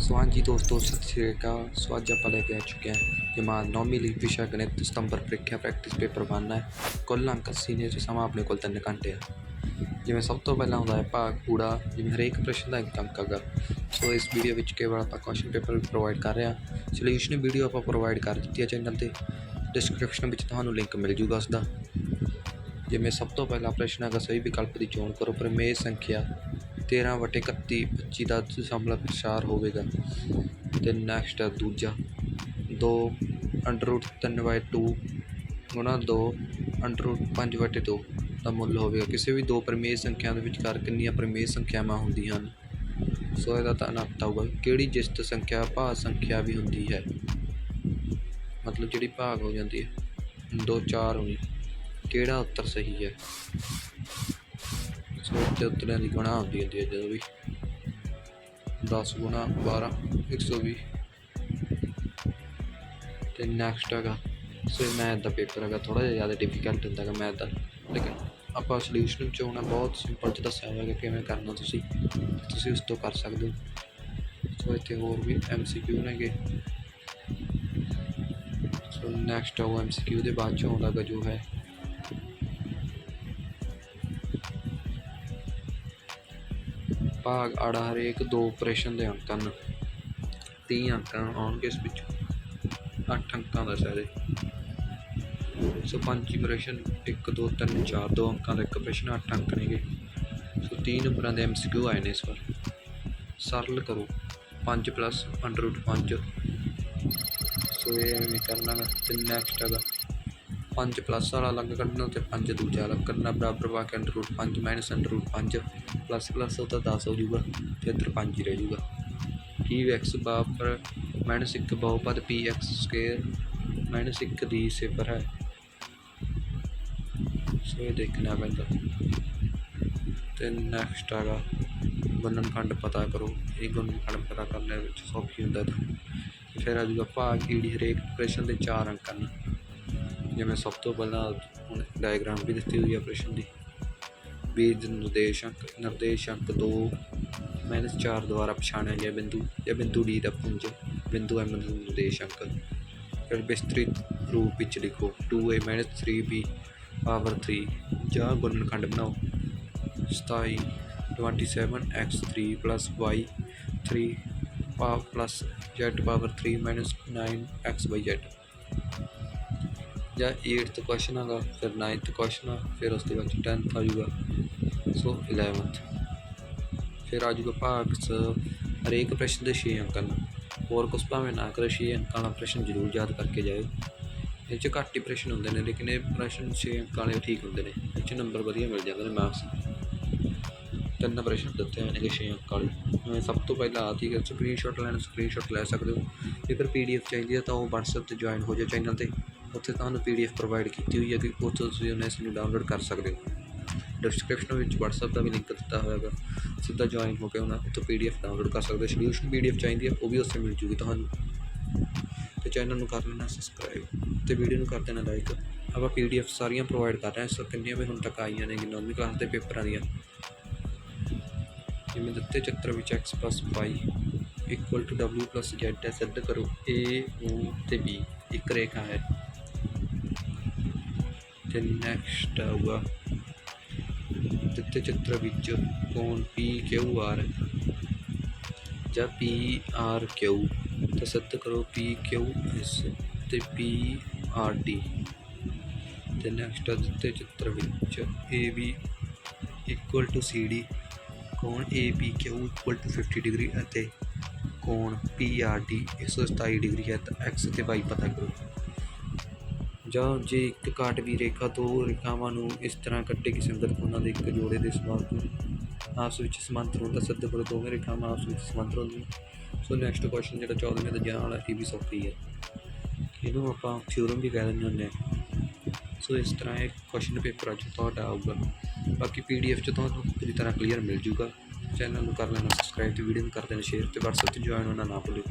ਸੋ ਹਾਂਜੀ ਦੋਸਤੋ ਸਤਿ ਸ਼੍ਰੀ ਅਕਾਲ। ਸੋ ਅੱਜ ਆਪਾਂ ਲੈ ਕੇ ਆ ਚੁੱਕੇ ਹਾਂ ਜਮਾਤ ਨੌਵੀਂ ਲਈ ਵਿਸ਼ਾ ਗਣਿਤ ਸਤੰਬਰ ਪ੍ਰੀਖਿਆ ਪ੍ਰੈਕਟਿਸ ਪੇਪਰ ਬਣਨਾ ਹੈ। ਕੁੱਲ ਅੰਕ 80 ਨੇ ਤੇ ਸਮਾਂ ਆਪਣੇ ਕੋਲ 3 ਘੰਟੇ ਆ। ਜਿਵੇਂ ਸਭ ਤੋਂ ਪਹਿਲਾਂ ਹੁੰਦਾ ਹੈ ਭਾਗ ਕੂੜਾ ਜਿਵੇਂ ਹਰੇਕ ਪ੍ਰਸ਼ਨ ਦਾ ਇੱਕ ਅੰਕ ਹੈਗਾ। ਸੋ ਇਸ ਵੀਡੀਓ ਵਿੱਚ ਕੇਵਲ ਆਪਾਂ ਕੁਐਸਚਨ ਪੇਪਰ ਪ੍ਰੋਵਾਈਡ ਕਰ ਰਹੇ ਹਾਂ। ਸੋਲੂਸ਼ਨ ਵੀਡੀਓ ਆਪਾਂ ਪ੍ਰੋਵਾਈਡ ਕਰ ਦਿੱਤੀ ਹੈ ਚੈਨਲ ਤੇ। ਡਿਸਕ੍ਰਿਪਸ਼ਨ ਵਿੱਚ ਤੁਹਾਨੂੰ ਲਿੰਕ ਮਿਲ ਜੂਗਾ ਉਸ ਦਾ ਜਿਵੇਂ ਸਭ ਤੋਂ ਪਹਿਲਾ ਪ੍ਰਸ਼ਨ ਹੈਗਾ, ਸਹੀ ਵਿਕਲਪ ਦੀ ਚੋਣ ਕਰੋ ਪ੍ਰਮੇୟ ਸੰਖਿਆ 13 ਵਟੇ 31 25 ਦਾ ਦਸ਼ਮਲਵ ਪ੍ਰਸਾਰ ਹੋਵੇਗਾ। ਅਤੇ ਨੈਕਸਟ ਹੈ ਦੂਜਾ। ਦੋ ਅੰਡਰ ਰੂਟ 3 ਬਾਈ 2 ਗੁਣਾ ਦੋ ਅੰਡਰ ਰੂਟ 5 ਵਟੇ ਦੋ ਦਾ ਮੁੱਲ ਹੋਵੇਗਾ। ਕਿਸੇ ਵੀ ਦੋ ਪ੍ਰਮੇୟ ਸੰਖਿਆ ਦੇ ਵਿਚਕਾਰ ਕਿੰਨੀਆਂ ਪ੍ਰਮੇୟ ਸੰਖਿਆਵਾਂ ਹੁੰਦੀਆਂ ਹਨ? ਸੋ ਇਹਦਾ ਤਾਂ ਅਨਰਥ ਆਊਗਾ। ਕਿਹੜੀ ਜਿਸਤ ਸੰਖਿਆ ਭਾਗ ਸੰਖਿਆ ਵੀ ਹੁੰਦੀ ਹੈ? ਮਤਲਬ ਜਿਹੜੀ ਭਾਗ ਹੋ ਜਾਂਦੀ ਹੈ। 2 4 ਹੋਣੀ। ਕਿਹੜਾ ਉੱਤਰ ਸਹੀ ਹੈ? ਸੋ ਤੇ ਉੱਤਰਾਂ ਦੀ ਗੁਣਾ ਹੁੰਦੀ ਹੁੰਦੀ ਹੈ ਜਦੋਂ ਵੀ 10 ਗੁਣਾ 12 120 ਤੇ ਨੈਕਸਟ ਹੈਗਾ ਸੋ ਮੈਥ ਦਾ ਪੇਪਰ ਹੈਗਾ ਥੋੜਾ ਜਿਹਾ ਜ਼ਿਆਦਾ ਡਿਫਿਕਲਟ ਹੁੰਦਾ ਹੈਗਾ ਮੈਥ ਦਾ ਲੇਕਿਨ ਆਪਾਂ ਸੋਲੂਸ਼ਨ ਚ ਹੋਣਾ ਬਹੁਤ ਸਿੰਪਲ ਚ ਦੱਸਿਆ ਹੋਇਆ ਕਿ ਕਿਵੇਂ ਕਰਨਾ ਤੁਸੀਂ ਤੁਸੀਂ ਉਸ ਤੋਂ ਕਰ ਸਕਦੇ ਹੋ। ਸੋ ਇੱਥੇ ਹੋਰ ਵੀ ਐਮਸੀਕਿਊ ਨੇਗੇ। ਸੋ ਨੈਕਸਟ ਉਹ ਐਮਸੀਕਿਊ ਦੇ ਬਾਅਦ 'ਚੋਂ ਆਉਂਦਾ ਗਾ ਜੋ ਹੈ। ਭਾਗ ਆੜਾ ਹਰੇਕ ਦੋ ਆਪਰੇਸ਼ਨ ਦੇ ਅੰਕ ਹਨ 30 ਅੰਕ ਆਉਣਗੇ ਇਸ ਵਿੱਚ। 8 ਅੰਕਾਂ ਦਾ ਸਾਰੇ ਸੋ ਪੰਜ ਆਪਰੇਸ਼ਨ 1 2 3 4 ਦੋ ਅੰਕਾਂ ਦਾ ਇੱਕ ਆਪਰੇਸ਼ਨ 8 ਅੰਕ ਨੇਗੇ। ਸੋ 3 ਨੰਬਰਾਂ ਦੇ ਐਮਸੀਕਿਊ ਆਏ ਨੇ ਇਸ ਵਾਰ। ਸਰਲ ਕਰੋ। 5 ਪਲੱਸ ਅੰਡਰ ਰੂਟ 5 ਸੋ ਇਹ ਐਵੇਂ ਕਰਨਾ ਗਾ। ਤੇ ਨੈਕਸਟ ਹੈਗਾ। 5 ਪਲੱਸ ਵਾਲਾ ਅਲੱਗ ਕੱਢਣਾ ਤੇ 5 ਦੂਜਾ ਅਲੱਗ ਕਰਨਾ ਬਰਾਬਰ ਪਾ ਕੇ under root 5 minus under root 5 plus plus ਉਹ ਤਾਂ 10 ਹੋ ਜਾਊਗਾ ਤੇ ਇੱਧਰ 5 ਹੀ ਰਹਿ ਜਾਊਗਾ। ਕੀ ਐਕਸ ਬਰਾਬਰ ਮਾਈਨਸ 1 ਬਹੁਪਦ ਪੀ ਐਕਸ ਸਕੁਅਰ ਮਾਈਨਸ 1 ਦੀ ਸਿਫਰ ਹੈ। ਸੋ ਇਹ ਦੇਖਣਾ ਪੈਂਦਾ। ਤੇ ਨੈਕਸਟ ਹੈਗਾ ਗੁਣਨਖੰਡ ਪਤਾ ਕਰੋ, ਇਹ ਗੁਣਨਖੰਡ ਪਤਾ ਕਰਨੇ ਵਿੱਚ ਸੌਖੀ ਹੁੰਦਾ ਤਾਂ। ਫਿਰ ਆ ਜੂਗਾ ਭਾਗ ਈੜੀ ਹਰੇਕ ਪ੍ਰਸ਼ਨ ਦੇ 4 ਅੰਕ ਹਨ ਜਿਵੇਂ ਸਭ ਤੋਂ ਪਹਿਲਾਂ ਹੁਣ ਡਾਇਗਰਾਮ ਵੀ ਦਿੱਤੀ ਹੋਈ ਹੈ ਪ੍ਰਸ਼ਨ ਦੀ। ਬੀਜ ਨਿਰਦੇਸ਼ਕ ਨਿਰਦੇਸ਼ਕ 2 ਮਾਈਨਸ 4 ਦੁਆਰਾ ਪਛਾਣਿਆ ਗਿਆ ਬਿੰਦੂ, ਜਾਂ ਬਿੰਦੂ ਡੀ ਦਾ ਪੁੰਜ, ਬਿੰਦੂ ਐਮ ਦਾ ਨਿਰਦੇਸ਼ਕ। ਫਿਰ ਵਿਸਤ੍ਰਿਤ ਰੂਪ ਵਿੱਚ ਲਿਖੋ 2a 3b ਪਾਵਰ 3 ਜਾਂ ਗੁਣਨਖੰਡ ਬਣਾਓ। 27 27x3 y 3 power plus z power 3 9xyz ਜਾਂ 8th ਕੁਐਸਚਨ ਹੈਗਾ ਫਿਰ 9th ਕੁਐਸਚਨ ਆ, ਫਿਰ ਉਸ ਦੇ ਬਾਅਦ 10th ਆ ਜਾਊਗਾ। ਸੋ 11th ਫਿਰ ਆ ਜਾਊਗਾ ਭਾਗ ਚ ਹਰੇਕ ਪ੍ਰਸ਼ਨ ਦੇ 6 ਅੰਕਾਂ ਹਨ ਹੋਰ ਕੁਛ ਭਾਵੇਂ ਨਾ ਕਰੋ 6 ਅੰਕਾਂ ਵਾਲਾ ਪ੍ਰਸ਼ਨ ਜ਼ਰੂਰ ਯਾਦ ਕਰਕੇ ਜਾਇਓ। ਇਹ ਚ ਘੱਟ ਹੀ ਪ੍ਰਸ਼ਨ ਹੁੰਦੇ ਨੇ, ਲੇਕਿਨ ਇਹ ਪ੍ਰਸ਼ਨ 6 ਅੰਕਾਂ ਵਾਲੇ ਠੀਕ ਹੁੰਦੇ ਨੇ। ਇਹ ਚ ਨੰਬਰ ਵਧੀਆ ਮਿਲ ਜਾਂਦੇ ਨੇ ਮਾਰਕਸ ਤਿੰਨ ਪ੍ਰਸ਼ਨ ਦਿੱਤੇ ਹੋਏ ਨੇ 6 ਅੰਕ ਵਾਲੇ। ਮੈਂ ਸਭ ਤੋਂ ਪਹਿਲਾਂ ਆ ਠੀਕ ਹੈ ਸਕਰੀਨਸ਼ਾਟ ਲੈਣਾ ਸਕਰੀਨਸ਼ਾਟ ਲੈ ਸਕਦੇ ਹੋ। ਜੇਕਰ ਪੀਡੀਐਫ ਚਾਹੀਦੀ ਹੈ ਤਾਂ ਉਹ WhatsApp ਤੇ ਜੁਆਇਨ ਹੋ ਜਾਓ ਚੈਨਲ ਤੇ। ਉੱਥੇ ਤੁਹਾਨੂੰ ਪੀਡੀਐਫ ਪ੍ਰੋਵਾਈਡ ਕੀਤੀ ਹੋਈ ਹੈ ਕਿ ਉੱਥੋਂ ਤੁਸੀਂ ਉਹਨੇ ਇਸ ਨੂੰ ਡਾਊਨਲੋਡ ਕਰ ਸਕਦੇ ਹੋ। ਡਿਸਕ੍ਰਿਪਸ਼ਨ ਵਿੱਚ WhatsApp ਦਾ ਵੀ ਲਿੰਕ ਦਿੱਤਾ ਹੋਇਆਗਾ ਸਿੱਧਾ ਜੁਆਇਨ ਹੋ ਕੇ ਉਹਨਾਂ ਉੱਥੋਂ ਪੀਡੀਐਫ ਡਾਊਨਲੋਡ ਕਰ ਸਕਦੇ ਹੋ। ਸੋਲੂਸ਼ਨ ਪੀਡੀਐਫ ਚਾਹੀਦੀ ਹੈ, ਉਹ ਵੀ ਉੱਥੇ ਮਿਲ ਜੂਗੀ ਤੁਹਾਨੂੰ। ਤੇ ਚੈਨਲ ਨੂੰ ਕਰ ਲੈਣਾ ਸਬਸਕ੍ਰਾਈਬ ਤੇ ਵੀਡੀਓ ਨੂੰ ਕਰ ਦੇਣਾ ਲਾਈਕ ਆਪਾਂ ਪੀਡੀਐਫ ਸਾਰੀਆਂ ਪ੍ਰੋਵਾਈਡ ਕਰ ਰਹੇ ਹਾਂ। ਸੋ ਕਿੰਨੀਆਂ ਵੀ ਹੁਣ ਤੱਕ ਆਈਆਂ ਨੇ ਨੌਵੀਂ ਕਲਾਸ ਦੇ ਪੇਪਰਾਂ ਦੀਆਂ। ਜਿਵੇਂ ਦਿੱਤੇ ਚਿੱਤਰ ਵਿੱਚ x y equal to w z ਹੈ ਸਿੱਧ ਕਰੋ a, o ਤੇ b ਇੱਕ ਰੇਖਾ ਹੈ। ਤੇ ਨੈਕਸਟ ਆਊਗਾ। ਦਿੱਤੇ ਚਿੱਤਰ ਵਿੱਚ ਕੋਣ ਪੀ q ਆਰ ਜਾਂ ਪੀ ਆਰ q ਤਾਂ ਸਿੱਧ ਕਰੋ ਪੀ q s ਤੇ ਪੀ ਆਰ ਡੀ ਤੇ ਨੈਕਸਟ ਦਿੱਤੇ ਚਿੱਤਰ ਵਿੱਚ A B equal to c d, ਕੋਣ APQ ਇਕੁਅਲ ਟੂ 50 ਡਿਗਰੀ ਅਤੇ ਕੋਣ PRD 127 ਡਿਗਰੀ ਹੈ, ਤਾਂ x ਤੇ y ਪਤਾ ਕਰੋ। ਜਾਂ ਜੇ ਇੱਕ ਕਾਟਵੀ ਰੇਖਾ ਦੋ ਰੇਖਾਵਾਂ ਨੂੰ ਇਸ ਤਰ੍ਹਾਂ ਕੱਟੇ ਕਿਸੇ ਅੰਦਰ ਉਹਨਾਂ ਦੇ ਇੱਕ ਜੋੜੇ ਦੇ ਸਮਾਂਤਰ ਆਪਸ ਵਿੱਚ ਸਮਾਂਤਰ ਹੁੰਦਾ ਸੱਦੇ ਕਰੋ ਦੋਵੇਂ ਰੇਖਾਵਾਂ ਆਪਸ ਵਿੱਚ ਸਮਾਂਤਰ ਹੁੰਦੀਆਂ ਸੋ ਨੈਕਸਟ ਕੁਐਸਚਨ ਜਿਹੜਾ 14ਵੇਂ ਦਾ ਜਾਣ ਵਾਲਾ ਇਹ ਵੀ ਸੌਖੀ ਹੈ ਇਹਨੂੰ ਆਪਾਂ ਥਿਊਰਮ ਵੀ ਕਹਿ ਦਿੰਦੇ ਹੁੰਦੇ ਹਾਂ। ਸੋ ਇਸ ਤਰ੍ਹਾਂ ਇਹ ਕੁਐਸਚਨ ਪੇਪਰ ਅੱਜ ਤੁਹਾਡਾ ਆਊਗਾ। ਬਾਕੀ ਪੀਡੀਐਫ ਚ ਤੁਹਾਨੂੰ ਪੂਰੀ ਤਰ੍ਹਾਂ ਕਲੀਅਰ ਮਿਲ ਜੂਗਾ। ਚੈਨਲ ਨੂੰ ਕਰ ਲੈਣਾ ਸਬਸਕ੍ਰਾਈਬ ਤੇ ਵੀਡੀਓ ਨੂੰ ਕਰ ਦੇਣਾ ਸ਼ੇਅਰ ਤੇ WhatsApp ਤੇ ਜੁਆਇਨ ਹੋਣਾ ਨਾ ਭੁੱਲਿਓ।